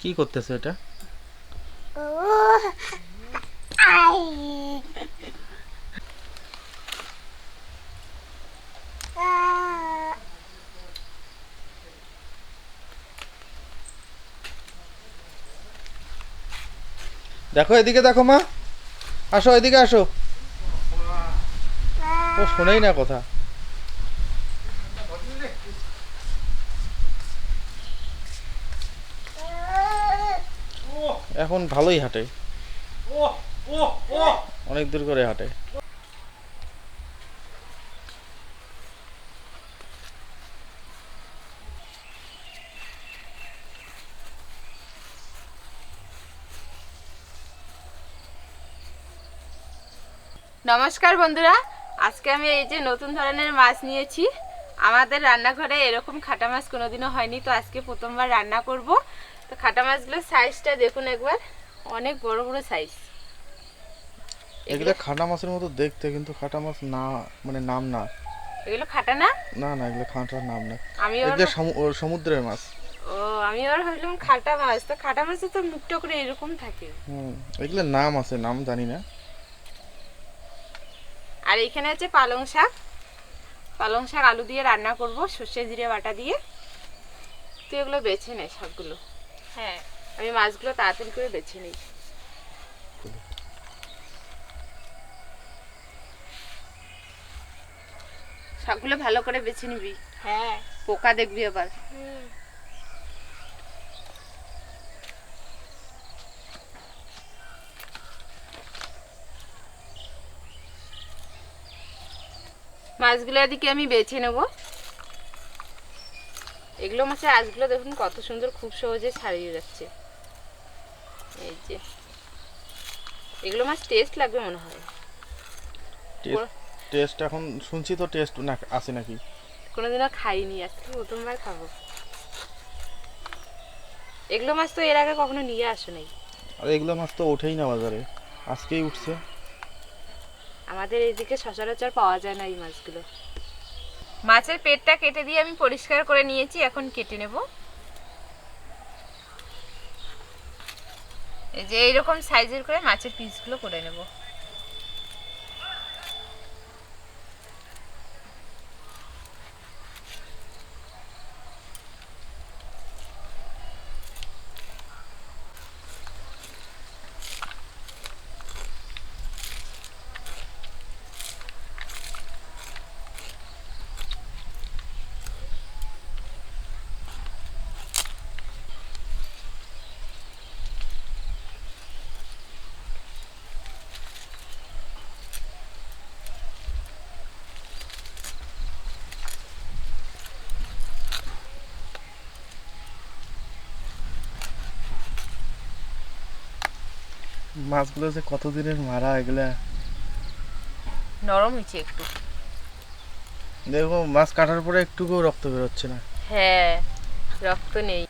কি করতেছে এটা? দেখো এদিকে দেখো মা। আসো এদিকে আসো। ও শোনেই না কথা। এখন ভালোই হাঁটে। অনেক দূর করে হাঁটে। নমস্কার বন্ধুরা আজকে আমি এই যে নতুন ধরনের মাছ নিয়েছি। আমাদের রান্নাঘরে এরকম খাটা মাছ কোনোদিনও হয়নি তো আজকে প্রথমবার রান্না করব। তো খাটা মাছগুলোর সাইজটা দেখুন একবার। অনেক বড় বড় সাইজ এগুলো খাটা মাছের মতো দেখতে কিন্তু খাটা মাছ না মানে নাম না। এগুলো খাটা না? না না এগুলো খাটার নাম না। আমি এগুলো সমু- সমুদ্রের মাছ। ও আমি ওর ভাবলাম খাটা মাছ। তো খাটা মাছে তো মুখটা করে এরকম থাকে। হুম এগুলো নাম আছে নাম জানি না। আর এখানে আছে পালং শাক। পালং শাক আলু দিয়ে রান্না করব সর্ষে জিরে বাটা দিয়ে। তুই এগুলো বেছে নে সবগুলো। হ্যাঁ আমি মাছগুলো তাড়াতাড়ি করে বেছে নিই। শাকগুলো ভালো করে বেছে নিবি। হ্যাঁ। পোকা দেখবি আবার। মাছগুলো এদিকে আমি বেছে নেব। এগুলো মাছের আজগুলো দেখুন কত সুন্দর খুব সহজে ছাড়িয়ে যাচ্ছে। এই যে। এগুলো মাছ টেস্ট লাগবে মনে হয়। টেস্ট এখন শুনছি তো টেস্ট না আছে নাকি? কোনোদিনও খাইনি আজকে প্রথমবার খাব। এগুলো মাছ তো এর আগে কখনো নিয়ে আসো নাই আর এগুলো মাছ তো ওঠেই না বাজারে। আজকেই উঠছে। আমাদের এইদিকে সচরাচর পাওয়া যায় না এই মাছগুলো। মাছের পেটটা কেটে দিয়ে আমি পরিষ্কার করে নিয়েছি, এখন কেটে নেব। এই যে এইরকম সাইজের করে মাছের পিসগুলো করে নেব। মাছগুলো যে কতদিনের মারা এগুলা নরম হয়েছে একটু। দেখো মাছ কাটার পরে একটুকুও রক্ত বেরোচ্ছে না। হ্যাঁ রক্ত নেই।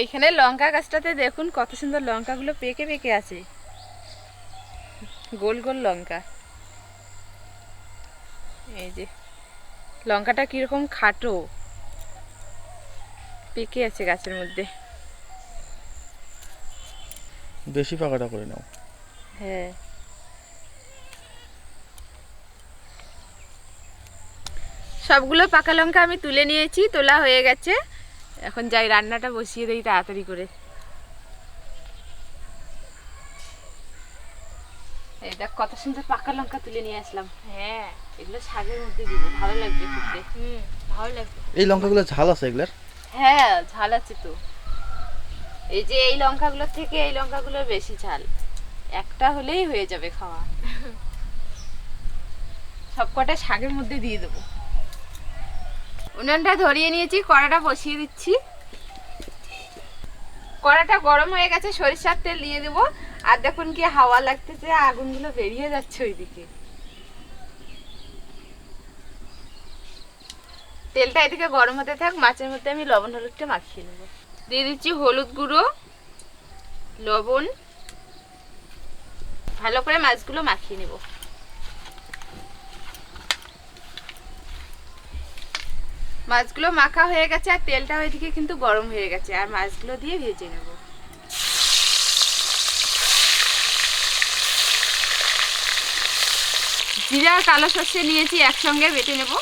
এইখানে লঙ্কা গাছটাতে দেখুন কত সুন্দর লঙ্কাগুলো পেকে পেকে আছে। গোল গোল লঙ্কা। এই যে লঙ্কাটা কীরকম খাটো। পেকে আছে গাছের মধ্যে। বেশি পাকাটা করে নাও। হ্যাঁ। সবগুলো পাকা লঙ্কা আমি তুলে নিয়েছি তোলা হয়ে গেছে। এখন যাই রান্নাটা বসিয়ে দিই তাড়াতাড়ি করে। এই দেখ কত সুন্দর পাকা লঙ্কা তুলে নিয়ে আসলাম। হ্যাঁ। এগুলো শাকের মধ্যে দিব ভালো লাগবে খেতে। হুম ভালো লাগবে। এই লঙ্কাগুলো ঝাল আছে এগুলার? হ্যাঁ ঝাল আছে তো। এই যে এই লঙ্কাগুলোর থেকে এই লঙ্কাগুলোর বেশি ঝাল। একটা হলেই হয়ে যাবে খাওয়া। সবকটা শাকের মধ্যে দিয়ে দেবো। উনানটা ধরিয়ে নিয়েছি, কড়াটা বসিয়ে দিচ্ছি। কড়াটা গরম হয়ে গেছে, সরিষার তেল দিয়ে দেবো। আর দেখুন কি হাওয়া লাগতেছে, আগুনগুলো বেরিয়ে যাচ্ছে ওইদিকে। তেলটা এদিকে গরম হতে থাক, মাছের মধ্যে আমি লবণ, হলুদটা মাখিয়ে নেব। দিয়ে দিচ্ছি হলুদ গুঁড়ো, লবণ। ভালো করে মাছগুলো মাখিয়ে নেব। মাছগুলো মাখা হয়ে গেছে আর তেলটা ওইদিকে কিন্তু গরম হয়ে গেছে। আর মাছগুলো দিয়ে ভেজে নেব। জিরা আর কালো সর্ষে নিয়েছি একসঙ্গে বেটে নেব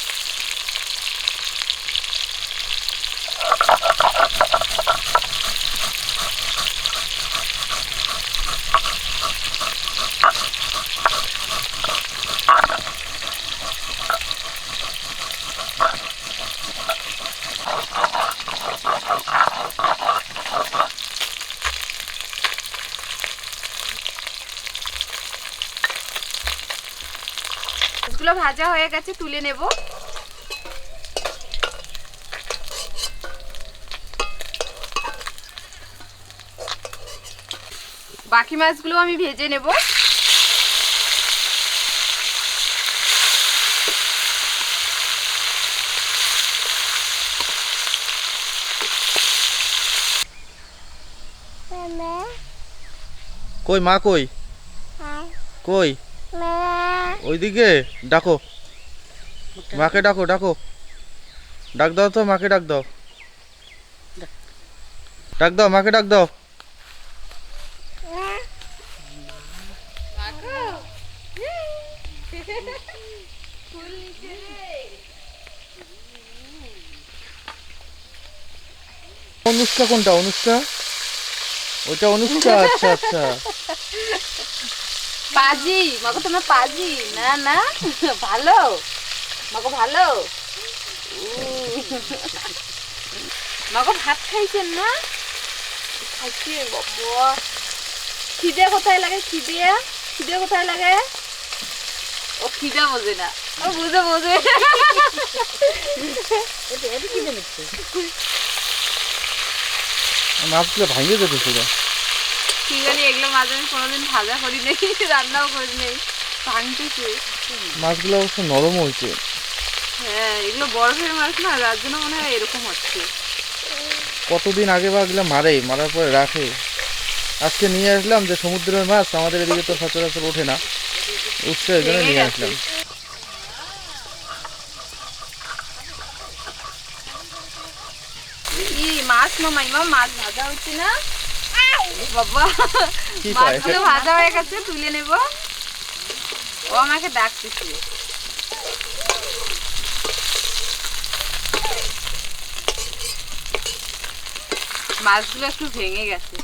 মাছগুলো ভাজা হয়ে গেছে তুলে নেব। বাকি মাছগুলো আমি ভেজে নেব। কই মা কই? কই? ওইদিকে ডাকো। মাকে ডাকো ডাকো। ডাক দাও তো, মাকে ডাক দাও। ডাক দাও, মাকে ডাক দাও। অনুষ্কা কোনটা, অনুষ্কা? ওইটা অনুষ্কা আচ্ছা আচ্ছা। পাজি, মাগো তোমার পাজি, না না, ভালো, মাগো ভালো। মাগো ভাত খাইছেন না? খাইছি, বাবা। খিদে কোথায় লাগে, খিদে? খিদে কোথায় লাগে? ও খিদে বোঝে না। ও বুঝে, বোঝে। মাছগুলো ভাঙিয়ে যেতে ছিল। কি জানি এগুলো আমি কোনোদিন ভাজা করি নেই রান্নাও করি নেই ভাঙতেছে। মাছগুলো অবশ্য নরম হয়েছে। হ্যাঁ এগুলো বরফের মাছ না যার জন্য মনে হয় এরকম হচ্ছে। কতদিন আগে বা এগুলো মারে মারার পরে রাখে। আজকে নিয়ে আসলাম যে সমুদ্রের মাছ আমাদের এদিকে তো সচরাচর ওঠে না। উঠছে ওই জন্য নিয়ে আসলাম। মাছ মামাই মাছ ভাজা হচ্ছে না? বাবা মাছগুলো ভাজা হয়ে গেছে তুলে নেব। ও আমাকে ডাকতেছে। মাছগুলো একটু ভেঙে গেছে।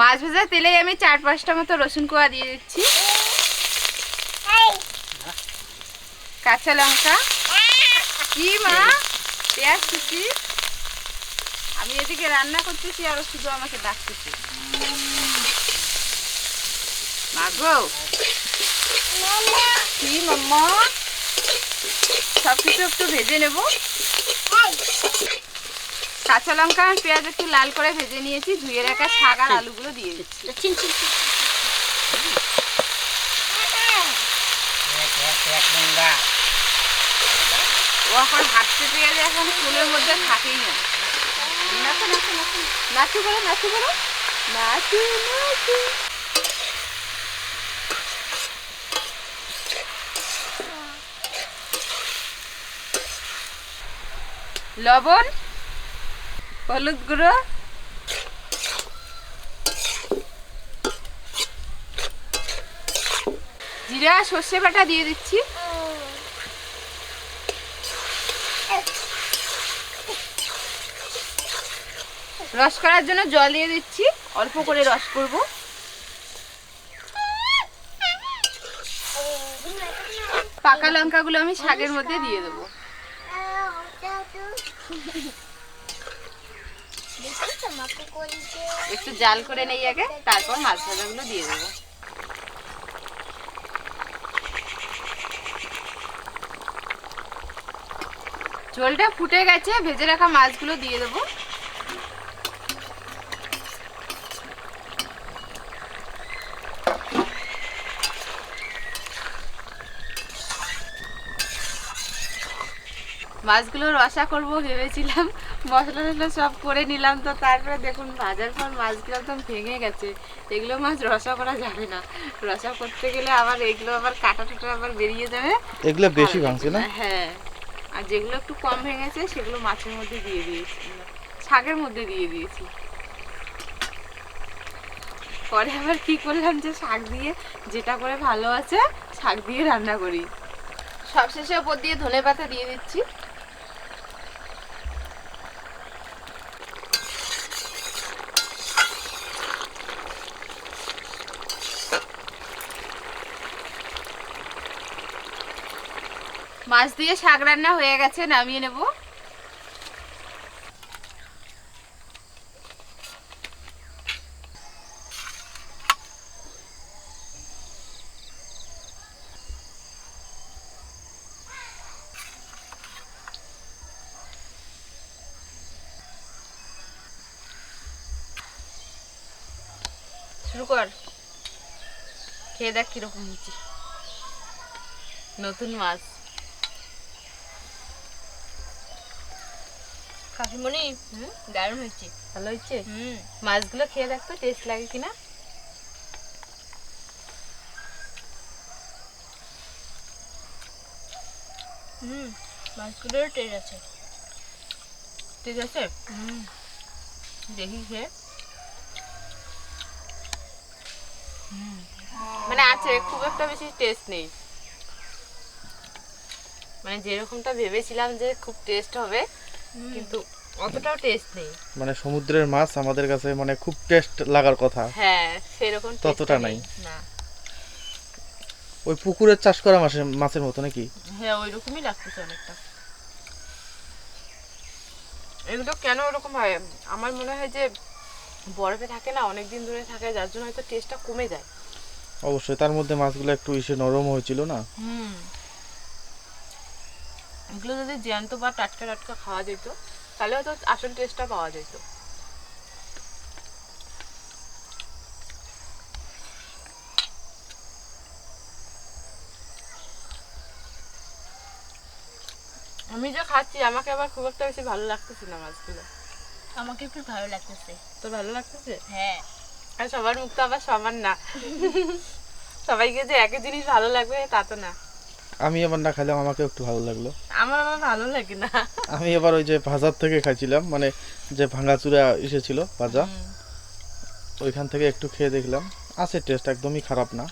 মাছ ভাজা তেলে আমি চার পাঁচটা মতো রসুন কোয়া দিয়ে দিচ্ছি। কাঁচা লঙ্কা। কি মা? পেঁয়াজ কুচি? এদিকে রান্না করতেছি আর শুধু আমাকে ডাকতেছি। মাগো একটু ভেজে নেব। কাঁচা লঙ্কা আর পেঁয়াজ একটু লাল করে ভেজে নিয়েছি, ধুয়ে রাখা শাক আর আলুগুলো দিয়ে দিচ্ছি। ও এখন হাঁটতে পেয়ে গেলে এখন ফুলের মধ্যে থাকেই না। নাচো নাচো নাচো। নাচু লবণ হলুদ গুঁড়ো। জিরা সর্ষে বাটা দিয়ে দিচ্ছি। রস করার জন্য জল দিয়ে দিচ্ছি। অল্প করে রস করব। পাকা লঙ্কাগুলো আমি শাকের মধ্যে দিয়ে দেবো। একটু জাল করে নেই আগে, তারপর মাছ ভাজাগুলো দিয়ে দেবো। ঝোলটা ফুটে গেছে, ভেজে রাখা মাছগুলো দিয়ে দেবো। মাছগুলো রসা করব ভেবেছিলাম। মশলা টসলা সব করে নিলাম তো তারপরে দেখুন ভাজার পর মাছগুলো একদম ভেঙে গেছে। এগুলো মাছ রসা করা যাবে না। রসা করতে গেলে আবার এগুলো আবার কাটা টাটা আবার বেরিয়ে যাবে। এগুলো বেশি ভাঙছে না? হ্যাঁ। আর যেগুলো একটু কম ভেঙেছে সেগুলো মাছের মধ্যে দিয়ে দিয়েছি। শাকের মধ্যে দিয়ে দিয়েছি। পরে আবার কি করলাম যে শাক দিয়ে যেটা করে ভালো আছে শাক দিয়ে রান্না করি। সবশেষে ওপর দিয়ে ধনে পাতা দিয়ে দিচ্ছি। মাছ দিয়ে শাক রান্না হয়ে গেছে, নামিয়ে নেব। শুরু কর। খেয়ে দেখ কীরকম হয়েছে নতুন মাছ। কাকিমণি হুম? দারুণ ভালো মাছগুলো খেয়ে দেখতো টেস্ট লাগে কিনা? হুম মাছগুলোর টেস্ট আছে। ঠিক আছে? হুম। দেখি খেয়ে। মানে আছে খুব একটা বেশি টেস্ট নেই। মানে যেরকমটা ভেবেছিলাম যে খুব টেস্ট হবে কিন্তু অতটাও টেস্ট নেই। মানে সমুদ্রের মাছ আমাদের কাছে মানে খুব টেস্ট লাগার কথা। হ্যাঁ সেরকম ততটা নাই। না। ওই পুকুরের চাষ করা মাছের মাছের মতো নাকি? হ্যাঁ ওই রকমই লাগতেছে অনেকটা। এগুলো কেন ওরকম হয়? আমার মনে হয় যে বরফে থাকে না অনেক দিন ধরে থাকে যার জন্য হয়তো টেস্টটা কমে যায়। অবশ্যই তার মধ্যে মাছগুলো একটু ইসে নরম হয়েছিল না? হুম। এগুলো যদি জ্যান্ত বা টাটকা টাটকা খাওয়া যেত তাহলে হয়তো আসল টেস্টটা পাওয়া যেত। আমি যে খাচ্ছি আমাকে আবার খুব একটা বেশি ভালো লাগতেছে না মাছগুলো। আমাকে খুব ভালো লাগতেছে। তোর ভালো লাগতেছে? হ্যাঁ। আর সবার মুখ তো আবার সমান না। সবাইকে যে একই জিনিস ভালো লাগবে তা তো না। আমি আবার না খাইলাম আমাকে একটু ভালো লাগল। আমার ভালো লাগে না। আমি এবার ওই যে ভাজার থেকে খাইছিলাম মানে যে ভাঙাচুরা এসেছিল ভাজা ওইখান থেকে একটু খেয়ে দেখলাম। আছে টেস্ট একদমই খারাপ না।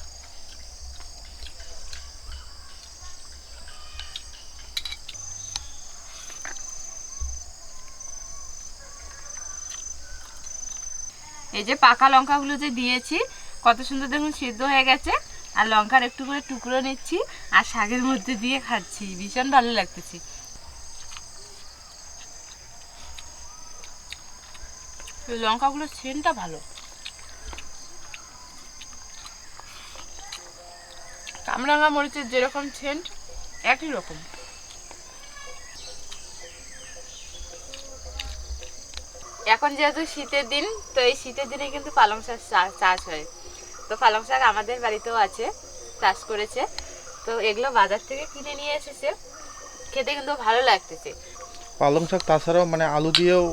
এই যে পাকা লঙ্কাগুলো যে দিয়েছি কত সুন্দর দেখুন সিদ্ধ হয়ে গেছে। আর লঙ্কার একটু করে টুকরো নিচ্ছি। আর শাকের মধ্যে দিয়ে খাচ্ছি, ভীষণ ভালো লাগতেছে। লঙ্কাগুলোর সেন্টটা ভালো। কামরাঙা মরিচের যেরকম সেন্ট একই রকম। এখন যেহেতু শীতের দিন, তো এই শীতের দিনে কিন্তু পালং শাক চাষ হয়। তো পালং শাক আমাদের বাড়িতেও আছে, চাষ করেছে। তো এগুলো বাজার থেকে কিনে নিয়ে এসেছে। খেতে কিন্তু ভালো লাগতেছে। পালং শাক তাছাড়াও মানে আলু দিয়েও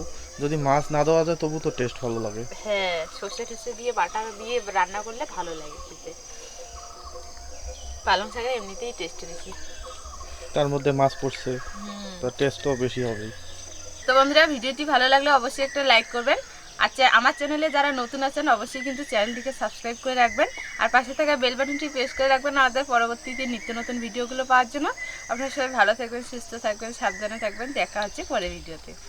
যদি মাছ না দেওয়া যায় তবু তো টেস্ট ভালো লাগে। হ্যাঁ সর্ষে টর্ষে দিয়ে বাটা দিয়ে রান্না করলে ভালো লাগে খেতে। পালং শাকের এমনিতেই টেস্ট বেশি। তার মধ্যে মাছ পড়ছে তো টেস্টও বেশি হবে। তো বন্ধুরা ভিডিওটি ভালো লাগলে অবশ্যই একটা লাইক করবেন। আর আমার চ্যানেলে যারা নতুন আছেন, অবশ্যই কিন্তু চ্যানেলটিকে সাবস্ক্রাইব করে রাখবেন। আর পাশে থাকা বেল বাটনটি প্রেস করে রাখবেন আমাদের পরবর্তীতে নিত্য নতুন ভিডিওগুলো পাওয়ার জন্য। আপনারা সবাই ভালো থাকবেন, সুস্থ থাকবেন, সাবধানে থাকবেন। দেখা হচ্ছে পরের ভিডিওতে